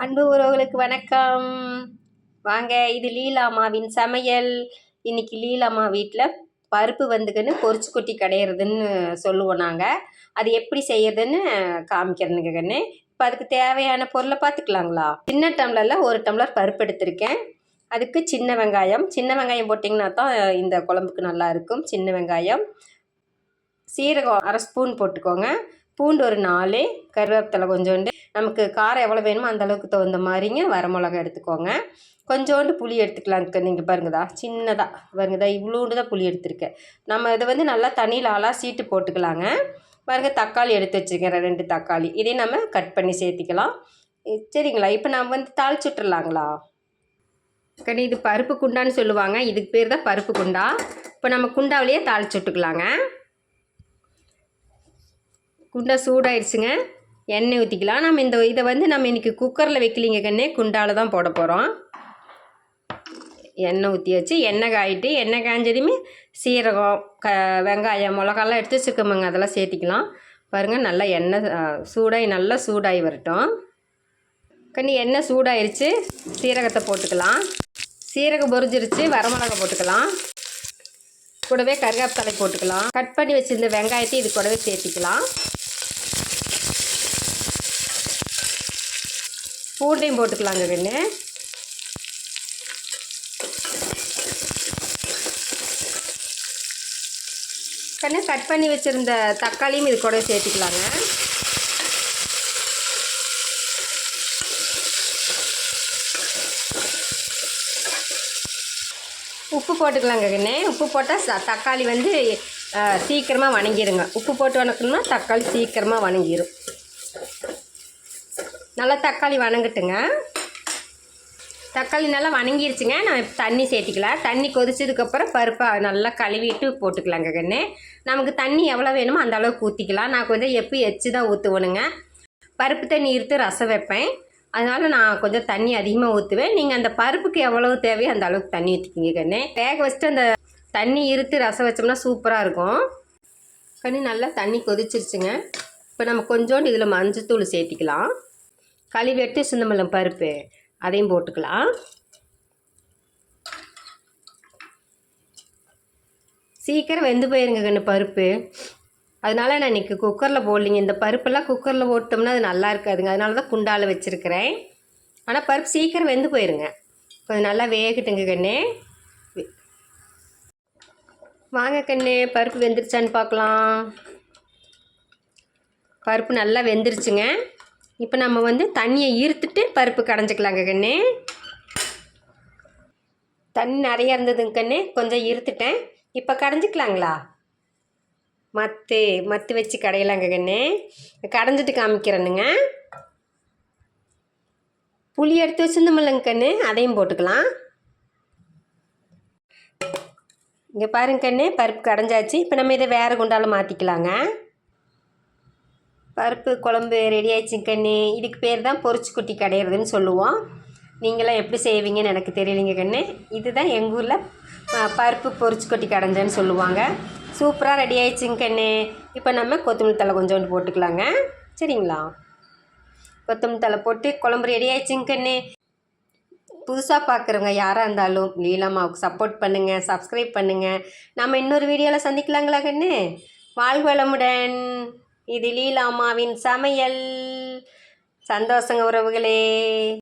அன்பு உறவுகளுக்கு வணக்கம். வாங்க இது லீலாமாவின் சமையல். இன்னைக்கு லீலாமா வீட்டில் பருப்பு வந்துக்குன்னு பொரிச்சு கொட்டி கிடையிறதுன்னு சொல்லுவோம் நாங்கள் அது எப்படி செய்யறதுன்னு காமிக்கிறதுங்கன்னு இப்போ அதுக்கு தேவையான பொருளை பார்த்துக்கலாங்களா சின்ன டம்ளரில் ஒரு டம்ளர் பருப்பு எடுத்திருக்கேன். அதுக்கு சின்ன வெங்காயம். சின்ன வெங்காயம் போட்டிங்கன்னா தான் இந்த குழம்புக்கு நல்லா இருக்கும். சின்ன வெங்காயம். சீரகம் அரை ஸ்பூன் போட்டுக்கோங்க. பூண்டு ஒரு நாலு கருவேப்பிலை கொஞ்சோண்டு. நமக்கு காரம் எவ்வளோ வேணுமோ அந்தளவுக்கு தகுந்த மாதிரிங்க வரமிளகா எடுத்துக்கோங்க. கொஞ்சோண்டு புளி எடுத்துக்கலாங்க நீங்கள் பாருங்கதா சின்னதாக பாருங்கதா இவ்வளோண்டு தான் புளி எடுத்துருக்கேன். நம்ம இதை வந்து நல்லா தண்ணியில் ஆளாக சீட்டு போட்டுக்கலாங்க. பாருங்க தக்காளி எடுத்து வச்சுருக்கிறேன் ரெண்டு தக்காளி. இதே நம்ம கட் பண்ணி சேர்த்திக்கலாம். சரிங்களா? இப்போ நம்ம வந்து தாளிச்சு விட்டுறலாங்களா கண்ணி இது பருப்பு குண்டான்னு சொல்லுவாங்க. இதுக்கு பேர் தான் பருப்பு குண்டா. இப்போ நம்ம குண்டாவிலேயே தாளிச்சு விட்டுக்கலாங்க குண்டா சூடாயிடுச்சுங்க. எண்ணெய் ஊற்றிக்கலாம் நம்ம இந்த இதை வந்து நம்ம இன்றைக்கி குக்கரில் வைக்கலிங்க கண்ணே. குண்டால் தான் போட போகிறோம் எண்ணெய் ஊற்றி வச்சு எண்ணெய் காயிட்டு எண்ணெய் காய்ஞ்சதுமே சீரகம் க வெங்காயம் மிளகாலாம் எடுத்து வச்சுக்கோங்க அதெல்லாம் சேர்த்திக்கலாம். பாருங்கள் நல்லா எண்ணெய் சூடாகி நல்லா சூடாகி வரட்டும். கண்ணி எண்ணெய் சூடாயிருச்சு. சீரகத்தை போட்டுக்கலாம். சீரகம் பொரிஞ்சிருச்சு. வரமிளகா போட்டுக்கலாம். கூடவே கருவேப்பிலை போட்டுக்கலாம். கட் பண்ணி வச்சுருந்த வெங்காயத்தை இது கூடவே சேர்த்திக்கலாம். பூண்டையும் போட்டுக்கலாங்க கண்ணு கண்ணு கட் பண்ணி வச்சுருந்த தக்காளியும் இது கூட சேர்த்துக்கலாங்க. உப்பு போட்டுக்கலாங்க கண்ணு உப்பு போட்டால் தக்காளி வந்து சீக்கிரமாக வணங்கிடுங்க உப்பு போட்டு வணக்கணும்னா தக்காளி சீக்கிரமாக வணங்கிடும் நல்லா தக்காளி வணங்கட்டுங்க. தக்காளி நல்லா வணங்கிருச்சுங்க. நான் இப்போ தண்ணி சேர்த்திக்கலாம் தண்ணி கொதிச்சதுக்கப்புறம் பருப்பை நல்லா கழுவிட்டு போட்டுக்கலாங்க கண்ணு. நமக்கு தண்ணி எவ்வளோ வேணுமோ அந்த அளவுக்கு ஊற்றிக்கலாம் நான் கொஞ்சம் எப்போ எச்சு தான் ஊற்றுவணுங்க பருப்பு தண்ணி இருத்து ரசம் வைப்பேன். அதனால் நான் கொஞ்சம் தண்ணி அதிகமாக ஊற்றுவேன் நீங்கள் அந்த பருப்புக்கு எவ்வளவு தேவையோ அந்த அளவுக்கு தண்ணி ஊற்றிக்கிங்க கண்ணு. வேக வச்சுட்டு அந்த தண்ணி இருத்து ரசம் வச்சோம்னா சூப்பராக இருக்கும். கண்ணு நல்லா தண்ணி கொதிச்சிருச்சுங்க. இப்போ நம்ம கொஞ்சோண்டு இதில் மஞ்சத்தூள் சேர்த்திக்கலாம். கழுவி எடுத்து சின்னமல்லம் பருப்பு அதையும் போட்டுக்கலாம். சீக்கிரம் வெந்து போயிருங்க கண்ணு பருப்பு. அதனால் நான் இன்றைக்கி குக்கரில் போடலிங்க. இந்த பருப்பெல்லாம் குக்கரில் போட்டோம்னா அது நல்லா இருக்காதுங்க. அதனால தான் குண்டால் வச்சுருக்கிறேன். ஆனால் பருப்பு சீக்கிரம் வெந்து போயிருங்க. கொஞ்சம் நல்லா வேகட்டுங்க கண்ணு. வாங்க கண்ணு பருப்பு வெந்துருச்சான்னு பார்க்கலாம். பருப்பு நல்லா வெந்துருச்சுங்க. இப்போ நம்ம வந்து தண்ணியை ஈர்த்துட்டு பருப்பு கடைஞ்சிக்கலாங்க கண்ணே. தண்ணி நிறையா இருந்ததுங்க கண்ணே. கொஞ்சம் ஈர்த்துட்டேன். இப்போ கடைஞ்சிக்கலாங்களா? மத்து மத்து வச்சு கடையலாங்க கண்ணே. கடைஞ்சிட்டு காமிக்கிறேனுங்க. புளி எடுத்து வச்சுருந்தோமில்லங்க கண்ணு. அதையும் போட்டுக்கலாம். இங்கே பாருங்க கண்ணு பருப்பு கடைஞ்சாச்சு. இப்போ நம்ம இதை வேறு குண்டால் மாற்றிக்கலாங்க பருப்பு குழம்பு ரெடி ஆயிடுச்சுங்க கண்ணு இதுக்கு பேர் தான் பொரிச்சு குட்டி கடையிறதுன்னு சொல்லுவோம். நீங்களாம் எப்படி செய்வீங்கன்னு எனக்கு தெரியலைங்க கண்ணு. இதுதான் எங்கள் ஊரில் பருப்பு பொரிச்சு கொட்டி கடைஞ்சேன்னு சொல்லுவாங்க. சூப்பராக ரெடி ஆயிடுச்சுங்க கண்ணு இப்போ நம்ம கொத்தமல்லி தலை கொஞ்சோண்டு போட்டுக்கலாங்க. சரிங்களா? கொத்தமல்லி தலை போட்டு குழம்பு ரெடி ஆயிடுச்சுங்க கண்ணு புதுசாக பார்க்குறவங்க யாராக இருந்தாலும் லீலாமாவுக்கு சப்போர்ட் பண்ணுங்கள் சப்ஸ்கிரைப் பண்ணுங்கள் நம்ம இன்னொரு வீடியோவில் சந்திக்கலாங்களா கண்ணு? வாழ்வளமுடன் இது லீலாமாவின் சமையல். சந்தோஷங்க உறவுகளே.